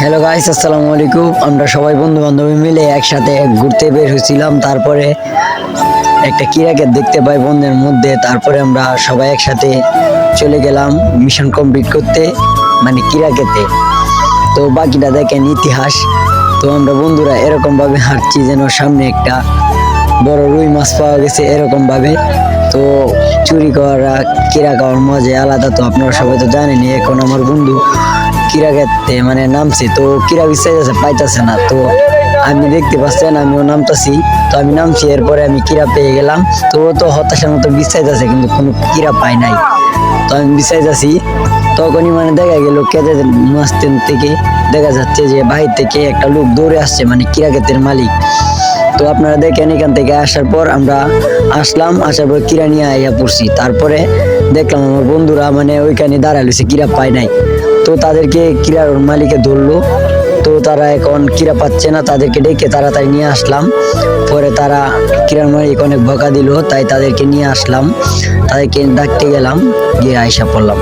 Hello guys আসসালামু আলাইকুম। আমরা সবাই বন্ধু বান্ধবী মিলে একসাথে ঘুরতে বের হয়েছিলাম। তারপরে একটা কিরাকে দেখতে পাই বন্ধের মধ্যে। তারপরে আমরা সবাই একসাথে চলে গেলাম মিশন কমপ্লিট করতে মানে কিরাকেতে। তো বাকিটা দেখেন ইতিহাস। তো আমরা বন্ধুরা এরকম ভাবে হাঁটছি যেন সামনে একটা বড় রুই মাছ পাওয়া গেছে এরকম ভাবে তো চুরি করা, কিরা খাওয়ার মজা আলাদা তো আপনারা সবাই তো জানেনই। এখন আমার বন্ধু কিরা খেতে মানে নামছে, তো কিরা বিশ্বাস আছে পাইতেছে না। তো আমি দেখতে পাচ্ছেন আমিও নামতাছি। তো আমি নামছি, এরপরে আমি কিরা পেয়ে গেলাম। তো ও তো হতাশার মতো বিশ্বাস আছে কিন্তু কোনো কিরা পাই নাই। তো আমি বিশ্বাস আছি তখনই মানে দেখা গেল কেঁদে মাস্তেন থেকে দেখা যাচ্ছে যে বাহির থেকে একটা লোক দৌড়ে আসছে মানে কিরাকেতের মালিক। তো আপনারা দেখেন, এখান থেকে আসার পর আমরা আসলাম, আসার পর কিরা নিয়ে আইয়া পড়ছি। তারপরে দেখলাম আমার বন্ধুরা মানে ওইখানে দাঁড়াইছে কিরা পায় নাই। তো তাদেরকে কিরার মালিকে ধরলো। তো তারা এখন কিরা পাচ্ছে না, তাদেরকে ডেকে তাড়াতাড়ি নিয়ে আসলাম। পরে তারা কিরার মালিক অনেক বকা দিল, তাই তাদেরকে নিয়ে আসলাম। তাদেরকে ডাকতে গেলাম, গিয়ে আইসা পড়লাম।